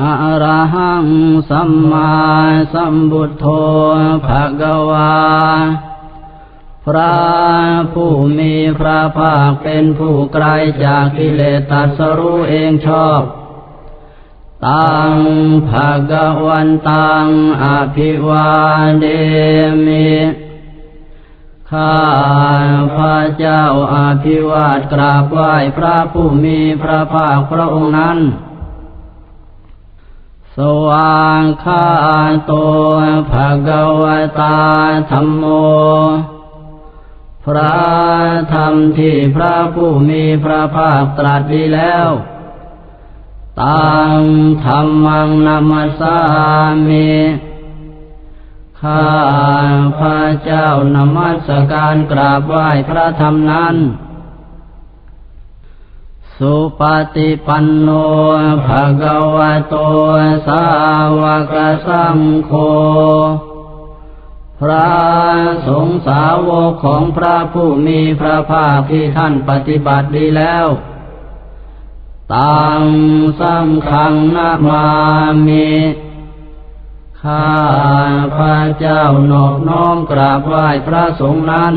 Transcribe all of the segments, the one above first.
อะระหังสัมมาสัมพุทโธภะคะวา พระผู้มีพระภาคเป็นผู้ไกลจากกิเลสตัสรู้เองชอบ ตังภะกวันตังอภิวาเดมิข้าพระเจ้าอาภิวาทกราบไหว้พระผู้มีพระภาคพระองค์นั้น สว่างข้าโตภะกวตาธรรมโม พระธรรมที่พระผู้มีพระภาคตรัสดีแล้วตังธรรมังนามัสสามิข้าพระเจ้านมัสการกราบไหว้พระธรรมนั้น สุปฏิปันโนภะคะวะโตสาวกสังโฆพระสงฆ์สาวกของพระผู้มีพระภาคที่ท่านปฏิบัติดีแล้วตังสังขังนามามิข้าพระเจ้านอบน้อมกราบไหว้พระสงฆ์นั้น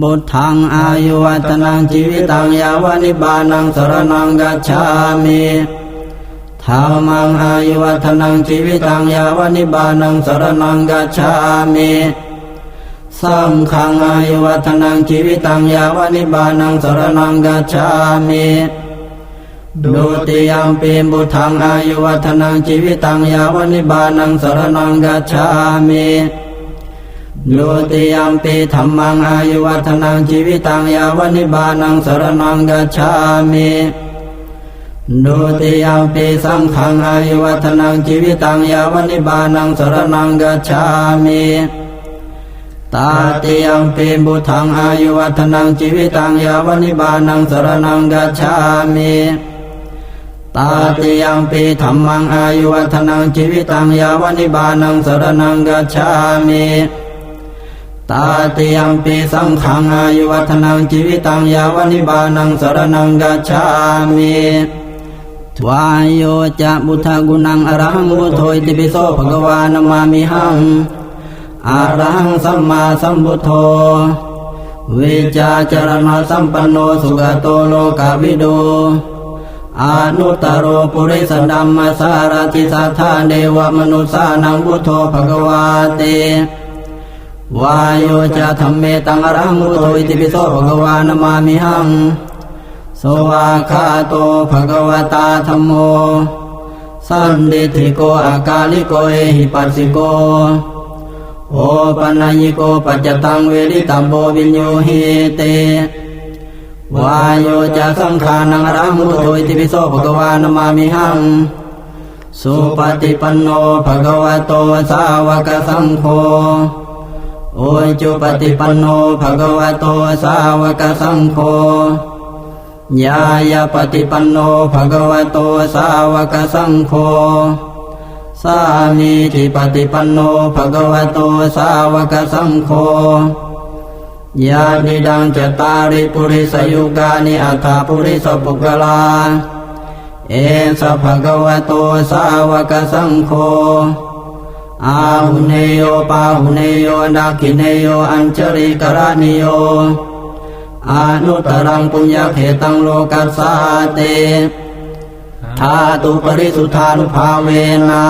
บุตทังอายุวัตนังชีวิตังยาวนิบานังสรนังกัจฉามิธรรมังอายุวัตนังชีวิตังยาวนิบานังสรนังกัจฉามิสังฆังอายุวัตนังชีวิตังยาวนิบานังสรนังกัจฉามิดุติยามปีบุตทังอายุวัฒนังชีวิตังยาวนิบานังสรนังกัจฉามิ ดุติยามปีธรรมังอายุวัฒนังชีวิตังยาวนิบานังสรนังกัจฉามิดุติยามปีสังฆังอายุวัฒนังชีวิตังยาวนิบานังสรนังกัจฉามิตาติยมปีบุตทังอายุวัฒนังชีวิตังยาวนิบานังสรนังกัจฉามิตาติยังปีธรรมังอายุวัฒนังชีวิตังยาวนิบานังสรนังกัจฉามิ ตาติยังปีสังขังอายุวัฒนังชีวิตังยาวนิบานังสรนังกัจฉามิทวายโยจะบุทธกุนังอรหังบุโทอิติปิโสภควานามามิหังอรหังสัมมาสัมพุทโธวิจาจารณสัมปันโนสุขโตโลกาวิโดอนุตตรโรปุริสดัมมาสารติสัทธาเดวมนุสานังพุทโธภควาเต วายโยจะธรรมเมตังรังมุโตอิติปิโสภะควานามามิหังสวาคาโตภะควตาธรรมโม สันดิธิโกอากาลิโกเอหิปัสสิโก โอปัญญิโกปัจจตังเวริตัมโบวิญโยหิเตวายโยจะสังขานังรังมุโตอิติปิโสภะควานามามิหังสุปฏิปันโนภะควโตสาวกสังโฆ โอจุปฏิปันโนภะคะวะโตสาวกสังโฆยายาปฏิปันโนภะคะวะโตสาวกสังโฆสามีทิปฏิปันโนภะคะวะโตสาวกสังโฆยาดิดังจตาริปุริสยุกานิอัฏฐปุริสปุกลา เอสภะคะวะโตสาวกสังโฆ อาหุเนโยปาหุเนโยดักขิเนโยอัญชริกรานิโยอนุตรังปุญญาเขตังโลกัสสาเตธาตุปริสุทธานุภาเวนะ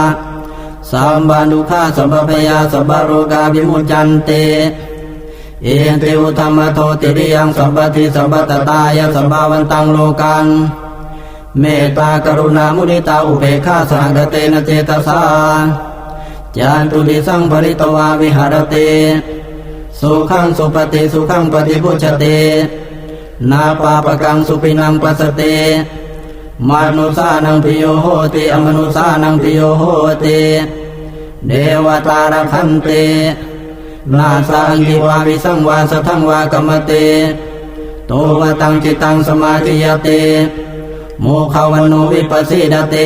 สัมบันดุขาสัมปพยาสัมบโรกาวิมุจันเต เอเตอุธรรมโทติริยังสัมปติสัมปตตายสัมภาวันตังโลกังเมตตากรุณามุนิตาอุเบกขาสังกเตนะเจตสา จานตุดิสังภริตวาวิหารเตสุขังสุปฏิสุขังปฏิพุชเตนาปาปกังสุปินังปัสสเตมนุสานังพิโยโหติอมนุสานังพิโยโหติเดวตารัคันตินาสังกิวาวิสังวาสทังวากรรมติโตวตังจิตังสมาธิยติโมขวันโนวิปัสสิดเต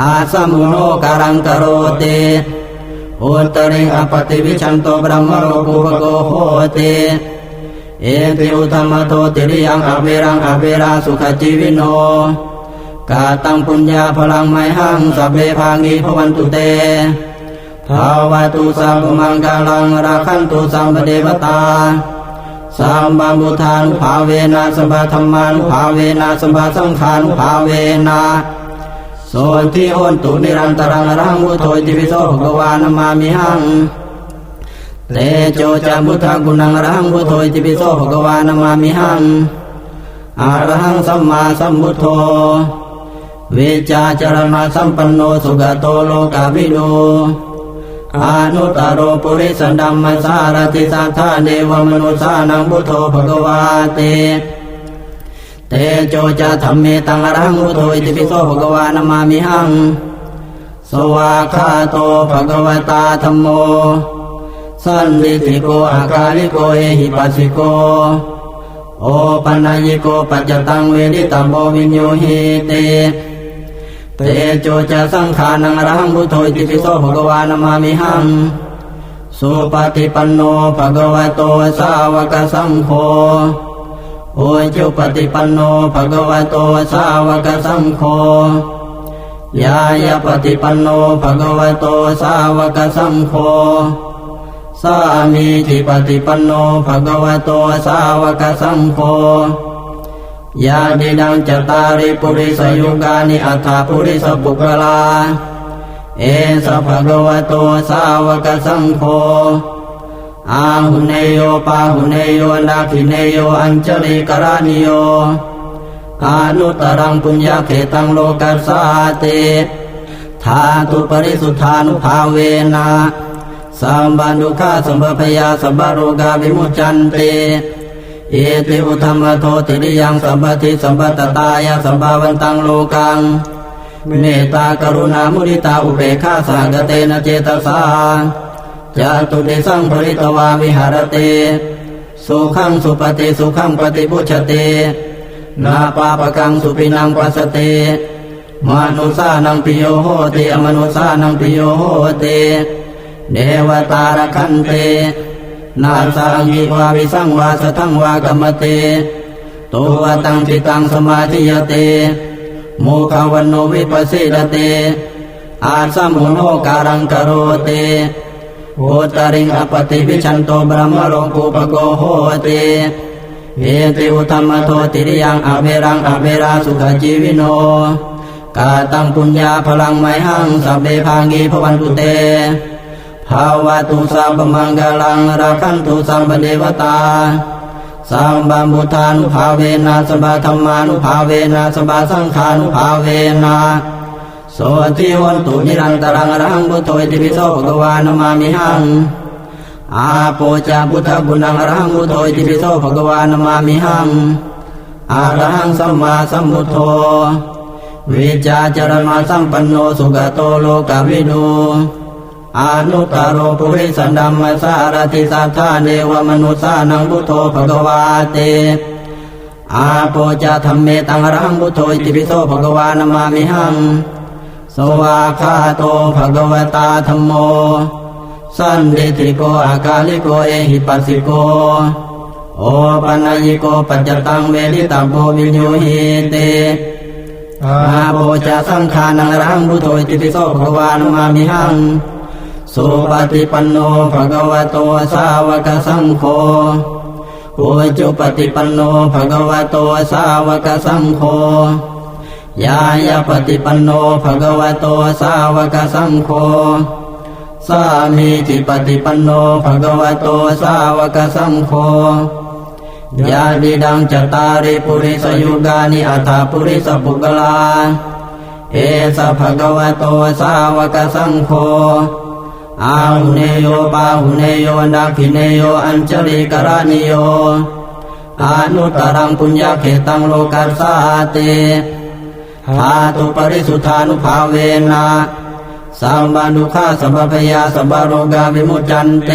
อาสมุโนการังกโรติอุตริอปติวิชันโตบรมโรกุปโกโหติเอติอุธรรมโตติริยังอเวรังอเวราสุขจีวิโนกาตังปุญญาพลังไมหังสัพเพภางีพวันตุเตภาวะตุสัพพมังกาลังราคันตุสัมปเดวตาสัมบัมบุทานุภาเวนะสัมปธรรมานุภาเวนะสัมปสังขานุภาเวนะ โสทิโหนตุนิรันตรังรังวุโธติวิโสภควานามามิหังเตโจจามุทากุณังรังวุโธติวิโสภควานามามิหังอรหังสัมมาสัมพุทโธเวจาจรณะสัมปันโนสุขโตโลกาวิโดอานุตตโรปุริสันดัมมัสสารติสัทธาเดวมนุสานังพุทโธภควาเต เตโจจะธรรมเมตังอรังพุทโธอิติปิโสภควานามามิหัง สวาคาโตภควตาธรรมโม สันติติโกอากาลิโกเอหิปัสสิโก โอปัญญิโกปัจจตังเวดิตาโมวิญโยหิเตเตโจจะสังขานังอรังพุทโธอิติปิโสภควานามามิหัง สุปฏิปันโนภควโตสาวกสังโฆ โอจุปฏิปันโนภะคะวะโตสาวกสังโฆยายาปฏิปันโนภะคะวะโตสาวกสังโฆสามีจิปฏิปันโนภะคะวะโตสาวกสังโฆยาดิดังจตาริปุริสยุกานิอัฏฐปุริสปุกลา เอสภะคะวะโตสาวกสังโฆ อาหุเนโยปาหุเนโยนาคิเนโยอัญชลิกรานิโยอนุตตรังปุญญาเขตังโลกัสสาติธาตุปริสุทธานุภาเวนะสัมบันดุขาสัมปพยาสัมบโรกาวิมุจจันติเอติอุธรรมโทติริยังสัมปติสัมปตตายาสัมภาวันตังโลกังเมตตากรุณามุริตาอุเบกขาสากเตนะเจตสา จาตุเดสังปริตวาวิหารเตสุขังสุปฏิสุขังปฏิพุชเตนาปาปกังสุปินังปัสสเตมนุสานังปิโยโหติอมนุสานังปิโยโหติเดวตารคันเตนาสังกิวาวิสังวาสทังวากรรมเตโตวตังจิตังสมาธิยเตโมคาวันโนวิปัสสิดเตอาสัมมุโนการังกโรเต โหตริงอปติวิชันโตบรมโลกุปโกโหเตเอติอุธรรมโทติริยังอเวรังอเวราสุขจีวิโนกาตังปุญญาพลังไมหังสัพเพพังกีพวันตุเตภาวะตุสัพพมังกาลังราคันตุสัมปเดวตาสัมบัมบุทานุภาเวนะสัมปธรรมานุภาเวนะสัมปสังขานุภาเวนะ โสติวันตุนิรันตรังรังบุตโตอิติปิโสภควานามามิหังอาโปจาพุทธกุณังรังบุตโตอิติปิโสภควานามามิหังอารังสัมมาสัมพุทโธวิจาจรณะสัมปันโนสุขโตโลกาวิดูอานุตตโรปุริสันดัมมัสารติสัทธาเนวมนุสานังพุทโธภควาเตอาโปจาธรรมเมตังรังพุทโธอิติปิโสภควานามามิหัง สวาคาโตภะคะวตาธรรมโม สันติติโกอากาลิโกเอหิปัสสิโก โอปัญญิโกปัจจตังเวลิตาโบวิญโยหิเตอาโบจาสังขานังรังพุโธอิติปิโสภควานามามิหังสุปฏิปันโนภะคะวะโตสาวกสังโฆโอจุปฏิปันโนภะคะวะโตสาวกสังโฆ ยายาปฏิปันโนภะคะวะโตสาวกสังโฆสามีจิปฏิปันโนภะคะวะโตสาวกสังโฆยาดิดังจตาริปุริสยุกานิอัฏฐปุริสปุกลาเอสะภะคะวะโตสาวกสังโฆอาหุเนโยปาหุเนโยนาคิเนโยอัญชลิกรานิโยอนุตตรังปุญญาเขตังโลกัสสาเต ธาตุปริสุทธานุภาเวนะสัมบานุขาสัมปพยาสัมบโรกาวิมุจจันเต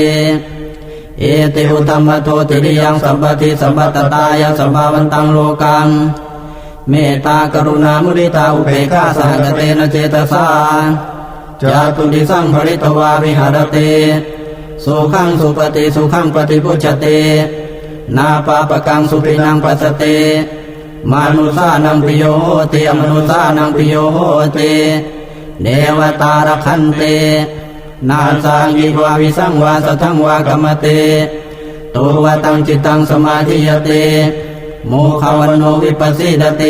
เอติอุธรรมโทติริยังสัมปติสัมปตตายสัมภาวันตังโลกังเมตตากรุณามุริตาอุเบกขาสหกเตนะเจตสาจาตุดิสังภริตวาวิหารเตสุขังสุปฏิสุขังปฏิพุชเตนาปาปกังสุปินังปัสสเต มานุสานังปิโยโหติอมนุสานังปิโยโหติเดวตารคันเตนาสังยิวาวิสังวาสทังวากรรมเตตุวตังจิตตังสมาธิยเตโมขวันโนวิปัสสิดเต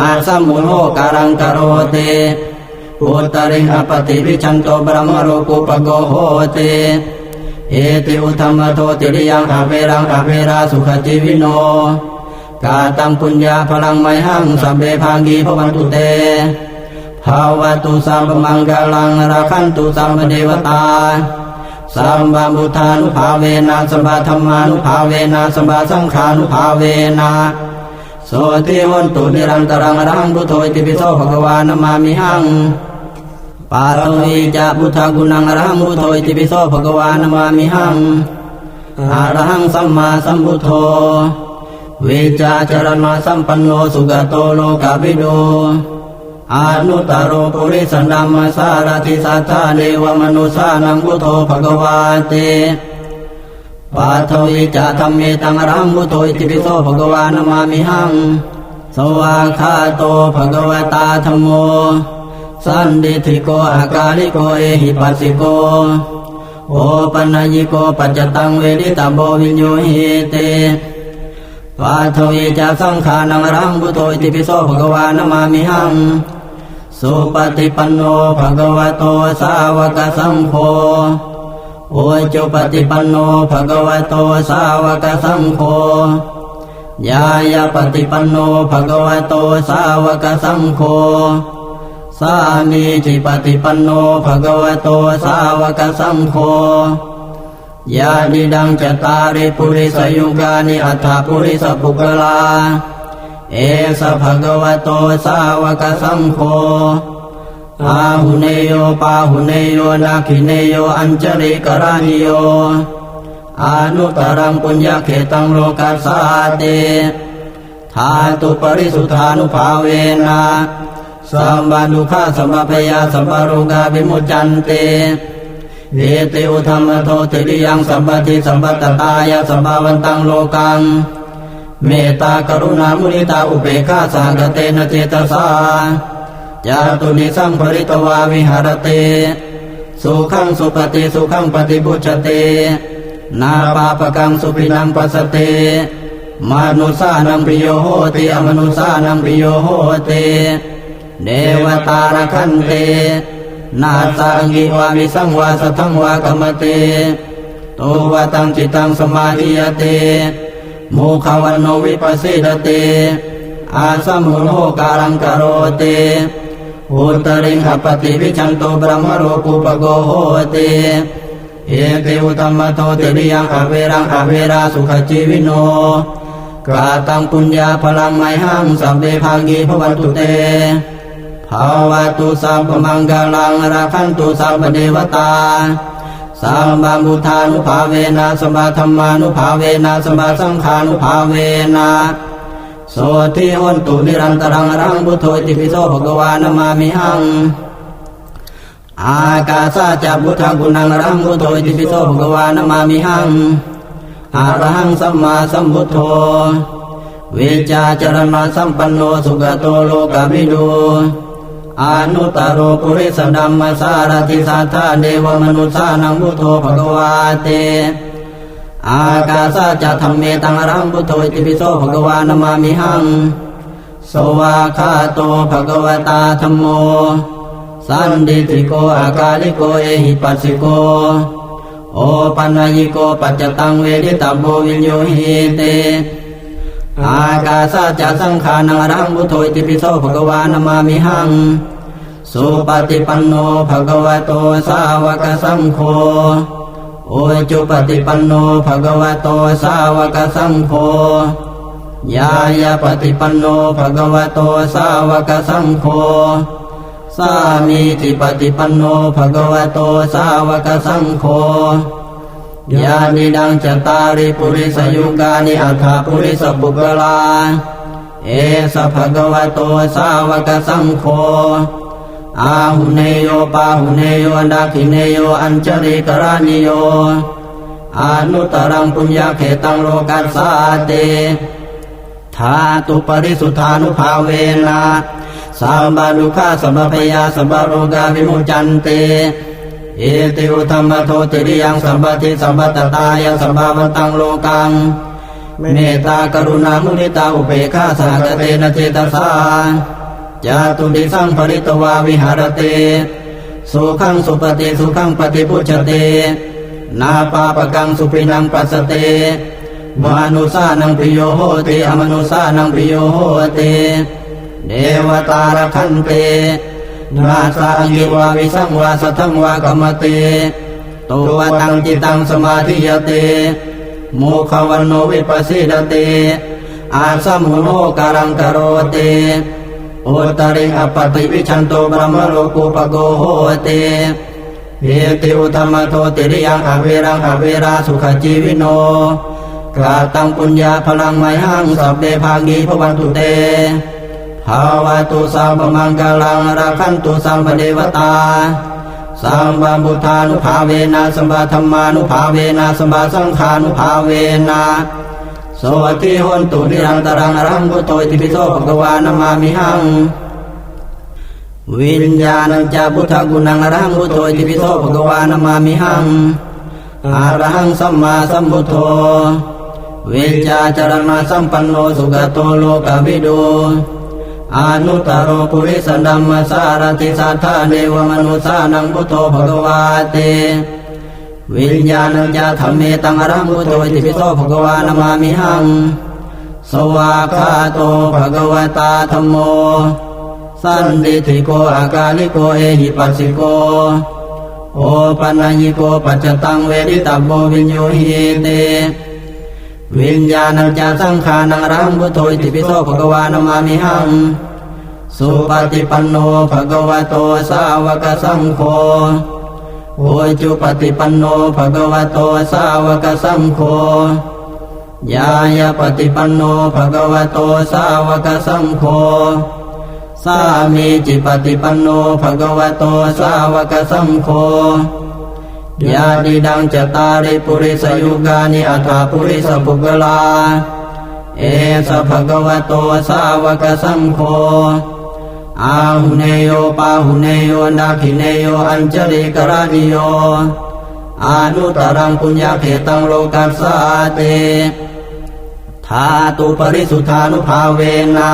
อาสัมมุโลการังกโรเตอุตริงอปติวิชันโตบรมโรกุปโกโหเตเอติอุธรรมโทติริยังอาเวรังอาเวราสุขจิวิโน กาตังปุญญาพลังไมหังสัพเบภากีพวันตุเตภาวะตุสัมปมังกลังราคันตุสัมปเดวตาสัมบาบุทานุภาเวนะสัมบาธรรมานุภาเวนะสัมบาสังขานุภาเวนะโสติวันตุนิรันตรังรังพุทโธติปิโสภควานามามิหังปาโตวิจะพุทธกุณังรังพุทโธติปิโสภควานามามิหังอรหังสัมมาสัมพุทโธ วิจาจรณะสัมปันโนสุกโตโลกาภิโดอนุตตโรปุริสนดัมมาสารติสัทธาเนวมนุสานังพุทโธภควาเตปาโทวิจาธรรมเมตังรังพุทโธอิติปิโสภควานามามิหัง สวากขาโตภควตาธัมโม สันดิธิโกอากาลิโกเอหิปัสสิโก โอปัญญิโกปัจจตังเวดิตาโบวิญโยหิเต ปาทวิจาสังขานังรังพุทโธอิติปิโสภะควานามามิหัง สุปฏิปันโนภะควะโตสาวกสังโฆโอจุปฏิปันโนภะควะโตสาวกสังโฆยายาปฏิปันโนภะควะโตสาวกสังโฆสามีจิปฏิปันโนภะควะโตสาวกสังโฆ ยาดิดังจตาริปุริสยุกานิอัฏฐปุริสปุกลา เอสภะคะวะโตสาวกสังโฆอาหุเนโยปาหุเนโยนาคิเนโยอัญจริกรานิโยอนุตรังปุญญาเขตังโลกัสสาเตธาตุปริสุทธานุภาเวนะสัมบานุขาสัมปพยาสัมปโรกาวิมุจจันเต เอติอุธรรมโทติริยังสัมปติสัมปตตายาสัมภาวันตังโลกังเมตตากรุณามุนิตาอุเบกขาสากเตนะเจตสาจาตุนิสังภริตวาวิหารเตสุขังสุปฏิสุขังปฏิบุชเตนาปาปกังสุปินังปัสสเตมานุสานังปิโยโหติอมนุสานังปิโยโหติเดวตารคันเต นาสังกิวาวิสังวาสทังวากรรมเตโตวตังจิตังสมาธิยเตโมขวันโนวิปัสสิดเต อาสัมมุโลการังกโรเตอุตริงอปติวิชันโตบรมโรกุปโกโหเตเอเกอุตมะโตติริยังอเวรังอเวราสุขจีวิโนกาตังปุญญาพลังไมหังสัพเบภากีพวันตุเต ภาวะตุสัพพมังกลังราคันตุสัพพเดวตาสัมบามุทานุภาเวนะสัมบาธรรมานุภาเวนะสัมบาสังขานุภาเวนะโสทิหนตุนิรันตรังรังพุทโธอิติปิโสภะควานามามิหัง อากาสาจัพุทธกุณังรังพุทโธอิติปิโสภะควานามามิหังอารหังสัมมาสัมพุทโธเวจารณสัมปันโนสุขโตโลกาภิดู อนุตตโรปุริสดัมมาสารติสัทธาเดวมนุสานังพุทโธภควาเต อากาสาจะธรรมเมตังรังพุทโธอิปิโสภควานามามิหัง สวากขาโตภควตาธัมโม สันดิธิโกอากาลิโกเอหิปัสสิโก โอปัญญิโกปัจจตังเวดิตาโบวิญโยหิเต อากาสาจะสังขานังรังพุทโธติปิโสภะควานามามิหัง สุปฏิปันโนภะควะโตสาวกสังโฆโอจุปฏิปันโนภะควะโตสาวกสังโฆยายาปฏิปันโนภะควะโตสาวกสังโฆสามีติปฏิปันโนภะควะโตสาวกสังโฆ ญาณิดังจตาริปุริสยุกานิอัฏฐปุริสปุกลา เอสภะคะวะโตสาวกสังโฆอาหุเนโยปาหุเนโยอันดาคิเนโยอัญจริกรานิโยอนุตรังปุญญาเขตังโลกัสสาเตธาตุปริสุทธานุภาเวนะสัมบาลุขาสัมปพยาสัมบาโรกาวิมุจันเต อิติอุธรรมโทติริยังสัมปติสัมปตตายังสัมภาวันตังโลกังเมตตากรุณามุนิตาอุเบกขาสหกเตนะเจตสาจาตุดิสังปริตวาวิหารเตสุขังสุปฏิสุขังปฏิพุชเตนาปาปกังสุปินังปัสสเตมนุสานังปิโยโหติอมนุสานังปิโยโหติเดวตารคันเต นาสางิวาวิสังวาสัทังวากรรมเตตัวตังจิตังสมาธิยเตโมขวันโนวิปัสสิดเตอาสมุโนการังกโรเตโอตริงอปติวิชันโตบรมโลกุปโกโหเตเอติอุธรรมโทติริยังอเวรังอเวราสุขจีวิโนกาตังปุญญาพลังไมหังสัพเดภากีพวันตุเต ภาวะตุสัมปมังกลังราคันตุสัมปเดวตาสัมบาบุทานุภาเวนะสัมบาธรรมานุภาเวนะสัมบาสังฆานุภาเวนะโสติหนตุนิรันตรังอรังพุทโตอิติปิโสภะควานามามิหัง วิญญาณัญจาพุทธกุณังอรังพุทโธติปิโสภะควานามามิหังอรหังสัมมาสัมพุทโธเวจจาจารณะสัมปันโนสุขโตโลกวิดู อนุตรโรปุริสดัมมสารติสัทธาเดวมนุสานังพุทโธภะคะวาเตวิญญาณัญจาธรรมเมตังอรังพุทโธอิติปิโสภะคะวานามามิหัง สวากขาโตภะคะวตาธัมโม สันติทิโกอากาลิโกเอหิปัสสิโก โอปัญญิโกปัจจตังเวริตับโบวิญโยหิเต วิญญาณัญจาสังขานังรังพุทโธติปิโสภควานามามิหัง สุปฏิปันโนภควโตสาวกสังโฆโอจุปฏิปันโนภควโตสาวกสังโฆยายาปฏิปันโนภควโตสาวกสังโฆสามีจิปฏิปันโนภควโตสาวกสังโฆ ญาติดังจตาริปุริสยุกานิอัฏฐปุริสปุกลา เอสภะคะวโตสาวกสังโฆอาหุเนโยปาหุเนโยนาคิเนโยอัญจริกรานิโยอานุตรังปุญญาเขตังโลกัสสาเตธาตุปริสุทธานุภาเวนะ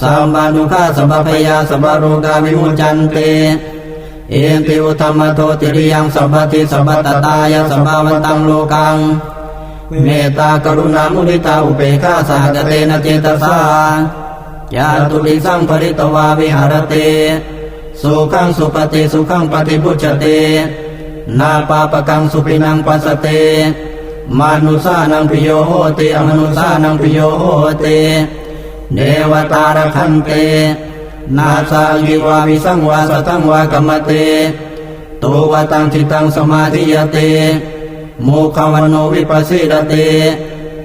สัมบานุขาสัมปพยาสัมบาโรกาวิมุจันเต เอติอุธรรมโทติริยังสัมปติสัมปตตายสัมภาวันตังโลกัง เมตตากรุณามุนิตาอุเบกขาสหกเตนะเจตสาญาตุลิสังปริตวาวิหารเตสุขังสุปฏิสุขังปฏิพุชเตนาปาปกังสุปินังปัสสเตมนุสานังพิโยโหติอมนุสานังพิโยโหติเดวตารคันเต นาสาวิวาวิสังวาสตังวากรรมเตตัววตังทิตังสมาธิยเตโมขวันโนวิปัสสิดเต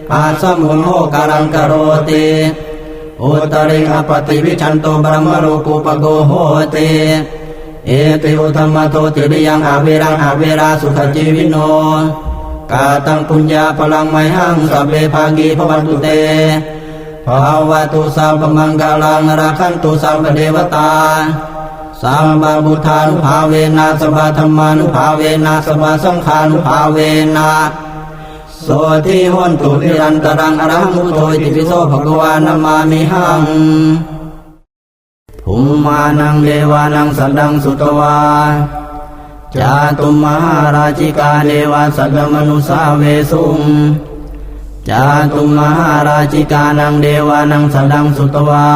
ปัสสมุโนการังกโรเตโอตริงอปติวิชันโตบรมโรกุปโกโหเต เอติอุธรรมโทติริยังอาเวรังอาเวราสุขจีวิโนกาตังปุญญาพลังไมหังสัพเพภากีพวันตุเต ภาวะตุสัมปมังกาลังราคันตุสัมปเดวตาสัมบาบุทานุภาเวนะสัมบาธรรมานุภาเวนะสัมบาสังฆานุภาเวนะโสทิหนตุนิรันตรังอรหังพุโธอิติปิโสภะคะวานามามิหังภูมานังเดวานังสัตดังสุตวาจาตุมหาราชิกาเดวาสัตมนุสาเวสุง จาตุมหาราชิกานังเดวานังสัดังสุตวา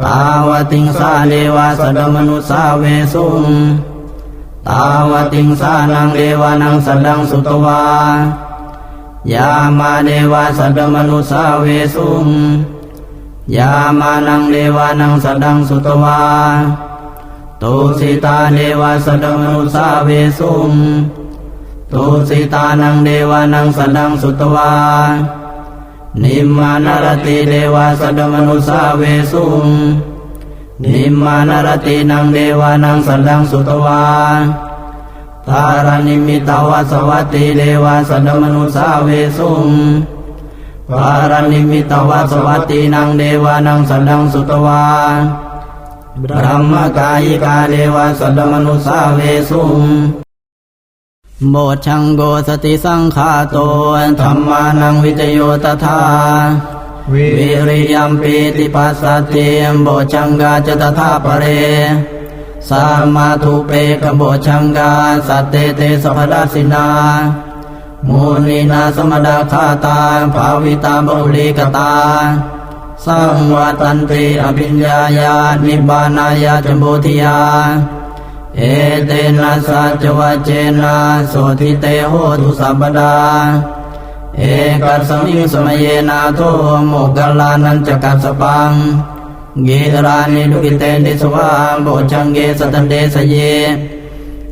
ตาวติงสาเดวาสัตตมนุสาเวสุงตาวติงสานังเดวานังสัดังสุตวายามาเดวาสัตมนุสาเวสุงยามานังเดวานังสัดังสุตวาตุสิตาเดวาสัตมนุสาเวสุง ตุสิตานังเดวานังสัดังสุตวา นิมมานารติเดวาสัตมนุสาเวสุงนิมมานารตินังเดวานังสัดังสุตวาทารานิมิตาวาสวัตติเดวาสันมนุสาเวสุงทารานิมิตาวาสวัตตินางเดวานังสันดังสุตวาบรหมกายิกาเดวาสันมนุสาเวสุง โบชังโกสติสังขาโตธรรมานังวิจโยตถาวิริยัมปีติปัสสติโบชังกาจตถาปเรสามาทุเปกโบชังกาสัตเตเตสัพพดาสินามูนีนาสมดาคาตาภาวิตาบุริกตาสังวัตันติอภิญญายานิบานายาจมโบธิยา เอเตนะสัจวเจนะโสทิเตโหตุสัพพดา เอกัสมิงสมเยนาโทโมกขลลานันจกัสสปังเกรานิดุกิเตติสวาโบชังเกสตันเดสเย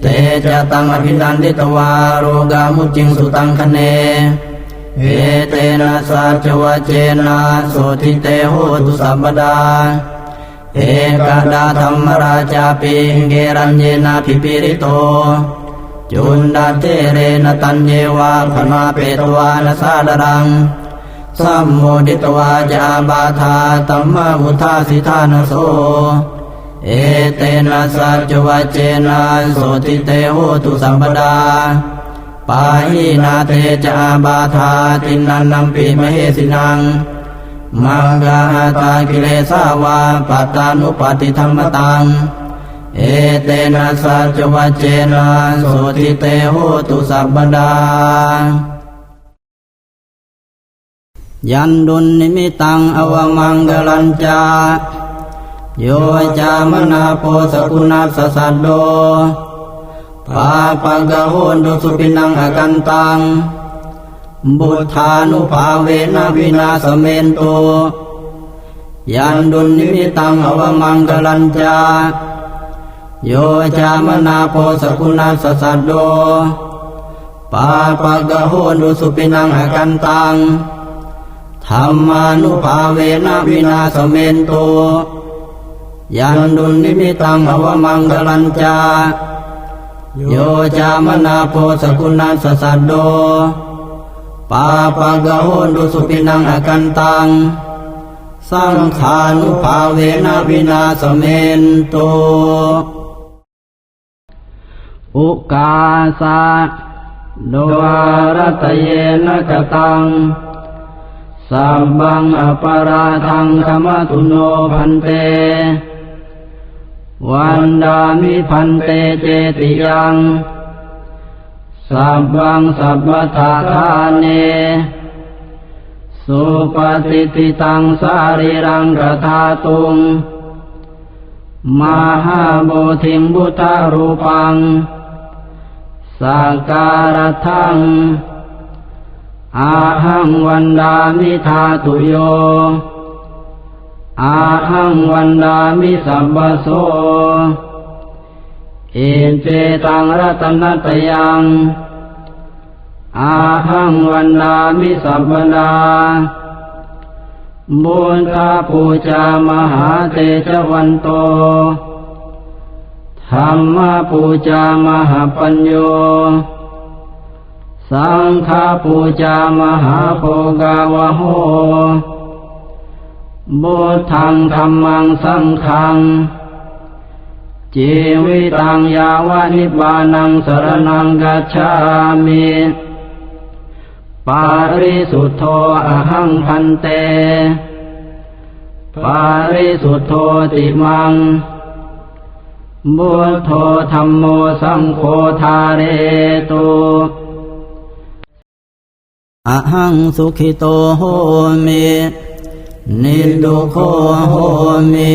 เตจตังอภินันติตวาโรกามุจิงสุตังคเน เอเตนะสัจวเจนะโสทิเตโหตุสัมปดา เอกดาธรรมราชาปิเกรัญเยนะพิปิริโต จุนดาเตเรนตันเยวาขมาเปตวานสาดรัง สัมโมดิตวาจาบาธาตัมมาวุธาสิธานโส เอเตนะสัจวัเจนะโสติเตโหตุสัมปดา ปาหินาเตจาบาธาตินันนัมปิมเหสินัง มังกาตากิเลสาวาปัตตานุปฏิธรรมตัง เอเตนะสัจวัจเจนะโสติเตโหตุสัพพดา ยันดุลนิมิตังอวมังกลัญจา โยจามนาโปสกุณาสสัดโดปาปังกะโหนดุสุปินังอกันตัง บุทานุภาเวนะวินาสเมนโต ยันดุนิมิตังอวมังกลัญจา โยจามนาโพสกุณาสสัดโดปาปักะโหนุสุปินังอกันตังธรรมานุภาเวนะวินาสเมนโต ยันดุนิมิตังอวมังกลัญจา โยจามนาโพสกุณาสสัดโด ปาปักกะโหนดุสุปินังอกันตัง สังขานุภาเวนะวินาสเมนโต อุกาสะโดวารตเยนะกตังสัมบังอปาราทังขมตุโนพันเต วันดามิพันเตเจติยัง สัพพังสัพพทาทานเน สุปฏิทิตังสาริรังกถาตุง มหาโบธิงบุทารูปัง สักการะทัง อาหังวันดามิธาตุโย อาหังวันดามิสัมปโส เอเจตังรัตนตยังอาหังวันดามิสัมปดาบุญตาปูจามหาเตจวันโตธรรมปูจามหาปัญโย สังฆปูจามหาโภกาวะโหบุทังธรรมังสังฆัง จีวิตังยาวานิบานังสรนังกัจฉามิปาริสุทโธอหังพันเต ปาริสุทโธติมังบุตโธธรรมโมสังโฆทาเรตุอหังสุขิโตโหมิ นิดุโคโหมิ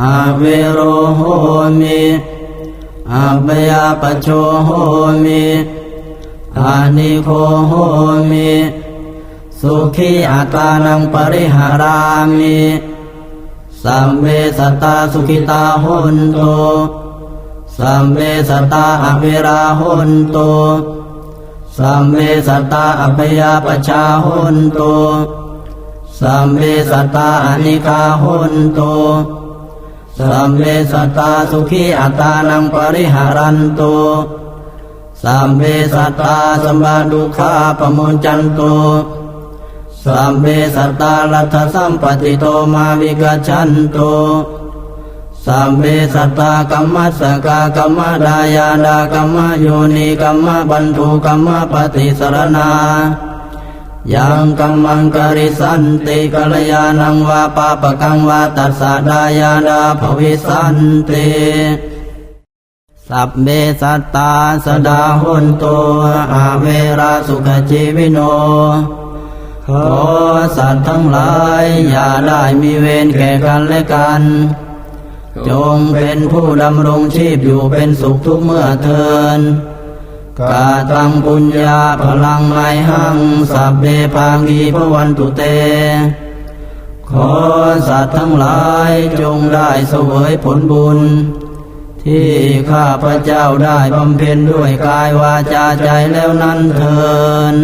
อาเวโรโหมิอาเบยาปโชโหมิอานิโคโหมิสุขีอัตานังปริหารามิสัมเวสตตาสุขิตาหุนโตสัมเวสตตาอเวราหุนโตสัมเวสตตาอภยาปชาหุนโตสัมเวสตตาอนิคาหุนโต สัมเวสตาสุขีอัตานังปริหารันโตสัมเวสตาสัมบาดุขาปมุญจันโตสัมเวสตาลัทสัมปติโตมาวิกัจฉันโตสัมเวสตากัมมัสสกากัมมดายาดากัมมโยนิกัมมบันทุกัมมปฏิสรณา ยังกัมมังกริสันติกัลยาณังวาปาปะกังวาตัสสะดายาดาภวิสันติสัพเบสัตตาสดาหุนโตอาเวราสุขจีวิโนขอสัตว์ทั้งหลาย อย่าได้มีเวรแก่กันและกัน จงเป็นผู้ดำรงชีพอยู่เป็นสุขทุกเมื่อเทิน กาตังปุญญาพลังไมหัง สัพเพปางีพวันตุเต ขอสัตว์ทั้งหลายจงได้เสวยผลบุญ ที่ข้าพระเจ้าได้บำเพ็ญด้วยกายวาจาใจแล้วนั้นเทิน